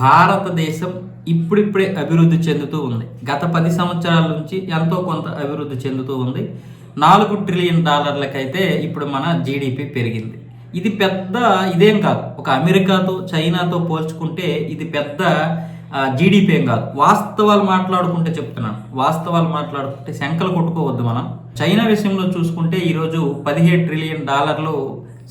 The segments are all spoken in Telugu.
భారతదేశం ఇప్పుడిప్పుడే అభివృద్ధి చెందుతూ ఉంది. గత పది సంవత్సరాల నుంచి ఎంతో కొంత అభివృద్ధి చెందుతూ ఉంది. నాలుగు ట్రిలియన్ డాలర్లకైతే ఇప్పుడు మన జీడిపి పెరిగింది. ఇది పెద్ద ఇదేం కాదు. ఒక అమెరికాతో చైనాతో పోల్చుకుంటే ఇది పెద్ద జీడిపి ఏం కాదు. వాస్తవాలు మాట్లాడుకుంటే చెప్తున్నాను. వాస్తవాలు మాట్లాడుకుంటే శంకలు కొట్టుకోవద్దు మనం. చైనా విషయంలో చూసుకుంటే ఈరోజు పదిహేడు ట్రిలియన్ డాలర్లు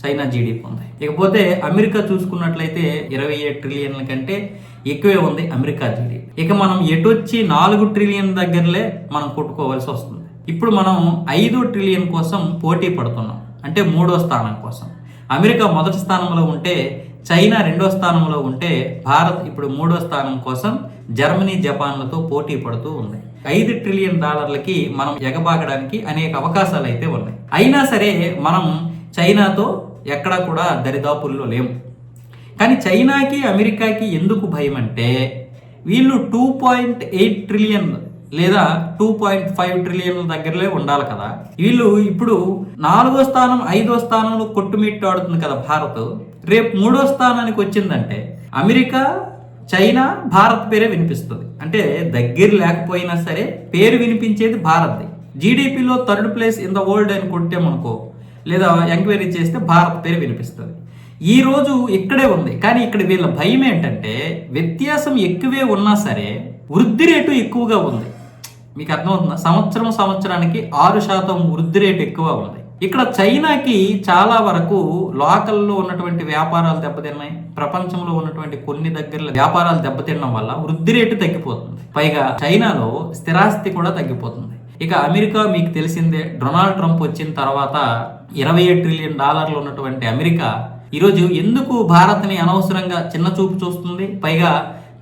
చైనా జీడిపి ఉంది. ఇకపోతే అమెరికా చూసుకున్నట్లయితే ఇరవై ఏడు ట్రిలియన్ల కంటే ఎక్కువే ఉంది అమెరికా జీడిపి ఇక మనం ఎటొచ్చి నాలుగు ట్రిలియన్ దగ్గరలే మనం కొట్టుకోవాల్సి వస్తుంది. ఇప్పుడు మనం ఐదు ట్రిలియన్ కోసం పోటీ పడుతున్నాం. అంటే మూడో స్థానం కోసం. అమెరికా మొదటి స్థానంలో ఉంటే చైనా రెండో స్థానంలో ఉంటే భారత్ ఇప్పుడు మూడో స్థానం కోసం జర్మనీ జపాన్లతో పోటీ పడుతూ ఉంది. ఐదు ట్రిలియన్ డాలర్లకి మనం ఎగబాగడానికి అనేక అవకాశాలు అయితే ఉన్నాయి. అయినా సరే మనం చైనాతో ఎక్కడా కూడా దరిదాపుల్లో లేము కానీ చైనాకి అమెరికాకి ఎందుకు భయం అంటే వీళ్ళు టూ పాయింట్ ఎయిట్ ట్రిలియన్ లేదా టూ పాయింట్ ఫైవ్ ట్రిలియన్ల దగ్గరలే ఉండాలి కదా. వీళ్ళు ఇప్పుడు నాలుగో స్థానం ఐదో స్థానంలో కొట్టుమిట్టాడుతుంది కదా భారత్. రేపు మూడో స్థానానికి వచ్చిందంటే అమెరికా చైనా భారత్ పేరే వినిపిస్తుంది. అంటే దగ్గర లేకపోయినా సరే పేరు వినిపించేది భారత్ జీడిపిలో third place in the world అని కొట్టామనుకో లేదా ఎంక్వైరీ చేస్తే భారత్ పేరు వినిపిస్తుంది. ఈ రోజు ఇక్కడే ఉంది. కానీ ఇక్కడ వీళ్ళ భయం ఏంటంటే వ్యత్యాసం ఎక్కువే ఉన్నా సరే వృద్ధి రేటు ఎక్కువగా ఉంది. మీకు అర్థమవుతుందా? సంవత్సరం సంవత్సరానికి ఆరు శాతం వృద్ధి రేటు ఎక్కువ ఉంది. ఇక్కడ చైనాకి చాలా వరకు లోకల్లో ఉన్నటువంటి వ్యాపారాలు దెబ్బతిన్నాయి. ప్రపంచంలో ఉన్నటువంటి కొన్ని దగ్గర వ్యాపారాలు దెబ్బతినడం వల్ల వృద్ధి రేటు తగ్గిపోతుంది. పైగా చైనాలో స్థిరాస్తి కూడా తగ్గిపోతుంది. ఇక అమెరికా మీకు తెలిసిందే డొనాల్డ్ ట్రంప్ వచ్చిన తర్వాత ఇరవై ఏడు ట్రిలియన్ డాలర్లు ఉన్నటువంటి అమెరికా ఈరోజు ఎందుకు భారత్ని అనవసరంగా చిన్న చూపు చూస్తుంది పైగా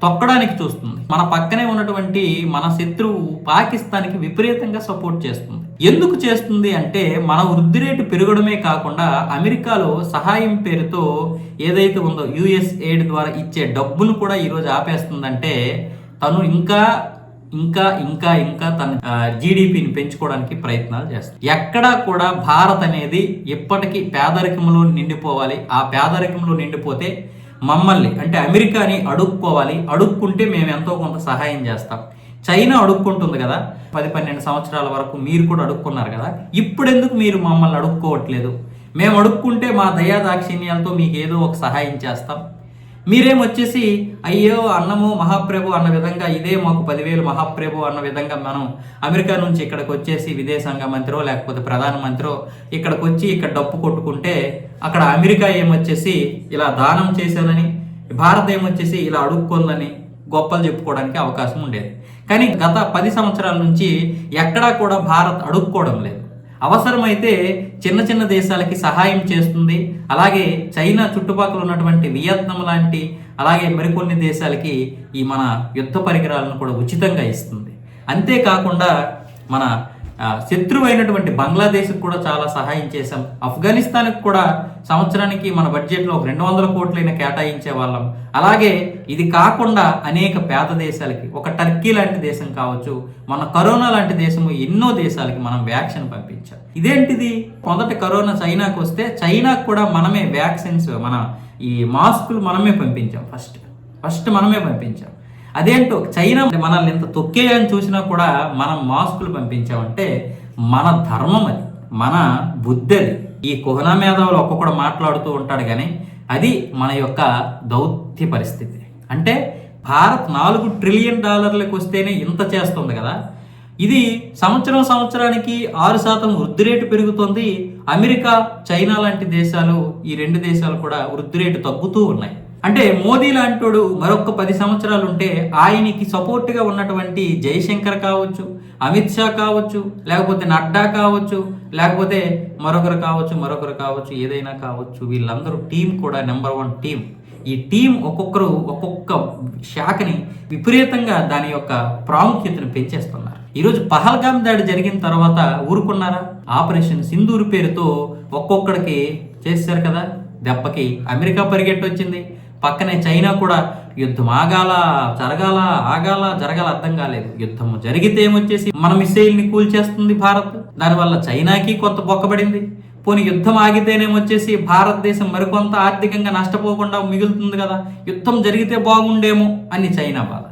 తొక్కడానికి చూస్తుంది? మన పక్కనే ఉన్నటువంటి మన శత్రువు పాకిస్తాన్కి విపరీతంగా సపోర్ట్ చేస్తుంది. ఎందుకు చేస్తుంది అంటే మన వృద్ధి రేటు పెరగడమే కాకుండా అమెరికాలో సహాయం పేరుతో ఏదైతే ఉందో యుఎస్ ఎయిడ్ ద్వారా ఇచ్చే డబ్బును కూడా ఈరోజు ఆపేస్తుందంటే తను ఇంకా ఇంకా ఇంకా ఇంకా తన జీడిపిని పెంచుకోవడానికి ప్రయత్నాలు చేస్తుంది. ఎక్కడా కూడా భారత్ అనేది ఎప్పటికీ పేదరికంలో నిండిపోవాలి. ఆ పేదరికంలో నిండిపోతే మమ్మల్ని అంటే అమెరికాని అడుక్కోవాలి. అడుక్కుంటే మేము ఎంతో కొంత సహాయం చేస్తాం. చైనా అడుక్కుంటుంది కదా పది పన్నెండు సంవత్సరాల వరకు మీరు కూడా అడుక్కున్నారు కదా ఇప్పుడు ఎందుకు మీరు మమ్మల్ని అడుక్కోవట్లేదు? మేము అడుక్కుంటే మా దయా దాక్షిణ్యాలతో మీకు ఏదో ఒక సహాయం చేస్తాం. మీరేం వచ్చేసి అయ్యో అన్నము మహాప్రభు అన్న విధంగా ఇదే మాకు పదివేలు మహాప్రభు అన్న విధంగా మనం అమెరికా నుంచి ఇక్కడికి వచ్చేసి విదేశాంగ మంత్రో లేకపోతే ప్రధానమంత్రో ఇక్కడికి వచ్చి ఇక్కడ డప్పు కొట్టుకుంటే అక్కడ అమెరికా ఏమొచ్చేసి ఇలా దానం చేశానని భారత్ ఏమొచ్చేసి ఇలా అడుక్కుందని గొప్పలు చెప్పుకోవడానికి అవకాశం ఉండేది. కానీ గత పది సంవత్సరాల నుంచి ఎక్కడా కూడా భారత్ అడుక్కోవడం లేదు. అవసరమైతే చిన్న చిన్న దేశాలకి సహాయం చేస్తుంది. అలాగే చైనా చుట్టుపక్కల ఉన్నటువంటి వియత్నాం లాంటి అలాగే మరికొన్ని దేశాలకి ఈ మన యుద్ధ పరికరాలను కూడా ఉచితంగా ఇస్తుంది. అంతేకాకుండా మన శత్రువైనటువంటి బంగ్లాదేశ్కి కూడా చాలా సహాయం చేశాం. ఆఫ్ఘనిస్తాన్కి కూడా సంవత్సరానికి మన బడ్జెట్లో ఒక రెండు వందల కోట్లైన కేటాయించే వాళ్ళం. అలాగే ఇది కాకుండా అనేక పేద దేశాలకి ఒక టర్కీ లాంటి దేశం కావచ్చు మన కరోనా లాంటి దేశము ఎన్నో దేశాలకి మనం వ్యాక్సిన్ పంపించాం. ఇదేంటిది? మొదట కరోనా చైనాకు వస్తే చైనాకు కూడా మనమే వ్యాక్సిన్స్ మన ఈ మాస్కులు మనమే పంపించాం ఫస్ట్. ఫస్ట్ మనమే పంపించాం. అదేంటో చైనా మనల్ని ఇంత తొక్కేయని చూసినా కూడా మనం మాస్కులు పంపించామంటే మన ధర్మం అది మన బుద్ధి అది. ఈ కుహనా మేధావులు ఒక్కొక్కడు మాట్లాడుతూ ఉంటాడు కానీ అది మన యొక్క దౌత్య పరిస్థితి. అంటే భారత్ నాలుగు ట్రిలియన్ డాలర్లకు వస్తేనే ఇంత చేస్తుంది కదా. ఇది సంవత్సరం సంవత్సరానికి ఆరు శాతం వృద్ధి రేటు పెరుగుతుంది. అమెరికా చైనా లాంటి దేశాలు ఈ రెండు దేశాలు కూడా వృద్ధి రేటు తగ్గుతూ ఉన్నాయి. అంటే మోదీ లాంటోడు మరొక పది సంవత్సరాలు ఉంటే ఆయనకి సపోర్ట్గా ఉన్నటువంటి జయశంకర్ కావచ్చు అమిత్ షా కావచ్చు లేకపోతే నడ్డా కావచ్చు లేకపోతే మరొకరు కావచ్చు మరొకరు కావచ్చు ఏదైనా కావచ్చు వీళ్ళందరూ టీం కూడా నెంబర్ వన్ టీం ఈ టీం ఒక్కొక్కరు ఒక్కొక్క శాఖని విపరీతంగా దాని యొక్క ప్రాముఖ్యతను పెంచేస్తున్నారు. ఈరోజు పహల్గామ్ దాడి జరిగిన తర్వాత ఊరుకున్నారా? ఆపరేషన్ సింధూరు పేరుతో ఒక్కొక్కడికి చేశారు కదా? దెబ్బకి అమెరికా పరిగెట్టొచ్చింది. పక్కనే చైనా కూడా యుద్ధం ఆగాల జరగాల ఆగాల జరగాల అర్థం కాలేదు. యుద్ధం జరిగితే ఏమొచ్చేసి మన మిసైల్ని కూల్చేస్తుంది భారత్. దానివల్ల చైనాకి కొంత బొక్కబడింది. పోనీ యుద్ధం ఆగితేనేమొచ్చేసి భారతదేశం మరికొంత ఆర్థికంగా నష్టపోకుండా మిగులుతుంది కదా. యుద్ధం జరిగితే బాగుండేమో అని చైనా బాధ.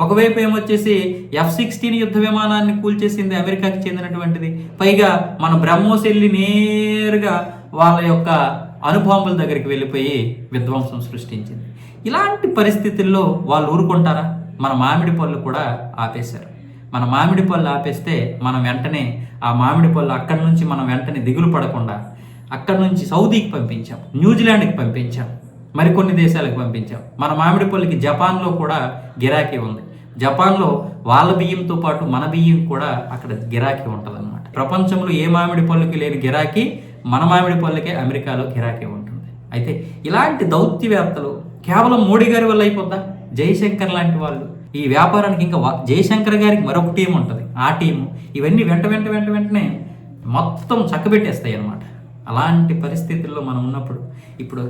ఒకవైపు ఏమొచ్చేసి ఎఫ్ సిక్స్టీన్ యుద్ధ విమానాన్ని కూల్చేసింది అమెరికాకి చెందినటువంటిది. పైగా మన బ్రహ్మోస్ వెళ్ళి నేరుగా వాళ్ళ యొక్క అనుభవముల దగ్గరికి వెళ్ళిపోయి విధ్వంసం సృష్టించింది. ఇలాంటి పరిస్థితుల్లో వాళ్ళు ఊరుకుంటారా? మన మామిడి పళ్ళు కూడా ఆపేశారు. మన మామిడి పళ్ళు ఆపేస్తే మనం వెంటనే ఆ మామిడి పళ్ళు అక్కడి నుంచి మనం వెంటనే దిగులు పడకుండా అక్కడి నుంచి సౌదీకి పంపించాం న్యూజిలాండ్కి పంపించాం మరికొన్ని దేశాలకు పంపించాం. మన మామిడి పళ్ళకి జపాన్లో కూడా గిరాకీ ఉంది. జపాన్లో వాళ్ళ బియ్యంతో పాటు మన బియ్యం కూడా అక్కడ గిరాకీ ఉంటుంది ప్రపంచంలో ఏ మామిడి పళ్ళకి లేని గిరాకీ మన మామిడి పళ్ళకే అమెరికాలో గిరాకీ ఉంటుంది. అయితే ఇలాంటి దౌత్యవేత్తలు కేవలం మోడీ గారి వల్ల అయిపోద్దా? జయశంకర్ లాంటి వాళ్ళు. ఈ వ్యాపారానికి ఇంకా జయశంకర్ గారికి మరొక టీం ఉంటుంది. ఆ టీము ఇవన్నీ వెంట వెంట వెంట వెంటనే మొత్తం చక్కబెట్టేస్తాయి అన్నమాట. అలాంటి పరిస్థితుల్లో మనం ఉన్నప్పుడు ఇప్పుడు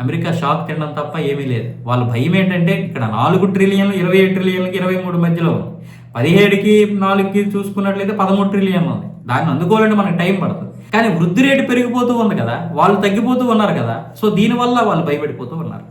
అమెరికా షాక్ తినడం తప్ప ఏమీ లేదు. వాళ్ళ భయం ఏంటంటే ఇక్కడ నాలుగు ట్రిలియన్లు ఇరవై ఏడు ట్రిలియన్లకి ఇరవై మూడు మధ్యలో ఉంది. పదిహేడుకి నాలుగుకి చూసుకున్నట్లయితే పదమూడు ట్రిలియన్లు ఉంది. దాన్ని అందుకోవాలంటే మనకు టైం పడుతుంది. కానీ వృద్ధి రేటు పెరిగిపోతూ ఉంది కదా వాళ్ళు తగ్గిపోతూ ఉన్నారు కదా సో దీనివల్ల వాళ్ళు భయపడిపోతూ ఉన్నారు.